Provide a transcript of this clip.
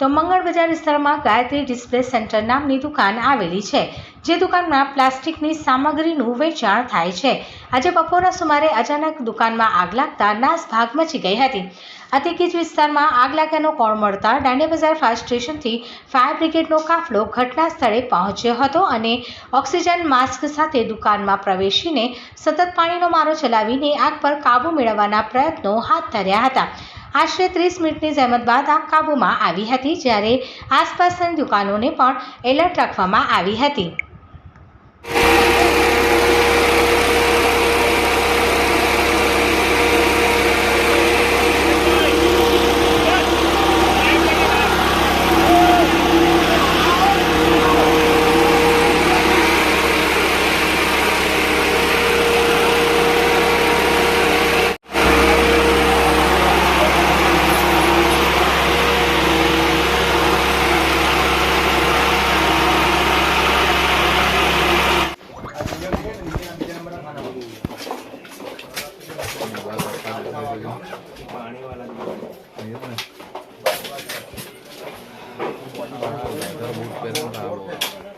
તો મંગળ બજાર વિસ્તારમાં ગાયત્રી ડિસ્પ્લે સેન્ટર નામની દુકાન આવેલી છે, જે દુકાનમાં પ્લાસ્ટિકની સામગ્રીનું વેચાણ થાય છે. આજે બપોરના સુમારે અચાનક દુકાનમાં આગ લાગતા નાસભાગ મચી ગઈ હતી. અતિકીજ વિસ્તારમાં આગ લાગ્યાનો કોળ મળતા દાંડિયા બજાર ફાયર સ્ટેશનથી ફાયર બ્રિગેડનો કાફલો ઘટના સ્થળે પહોંચ્યો હતો અને ઓક્સિજન માસ્ક સાથે દુકાનમાં પ્રવેશીને સતત પાણીનો મારો ચલાવીને આગ પર કાબૂ મેળવવાના પ્રયત્નો હાથ ધર્યા હતા. આશરે ત્રીસ મિનિટની જહેમત બાદ આગ કાબૂમાં આવી હતી જ્યારે આસપાસની દુકાનોને પણ એલર્ટ રાખવામાં આવી હતી. પાણી વાળા બૂટ પહેરીને આવો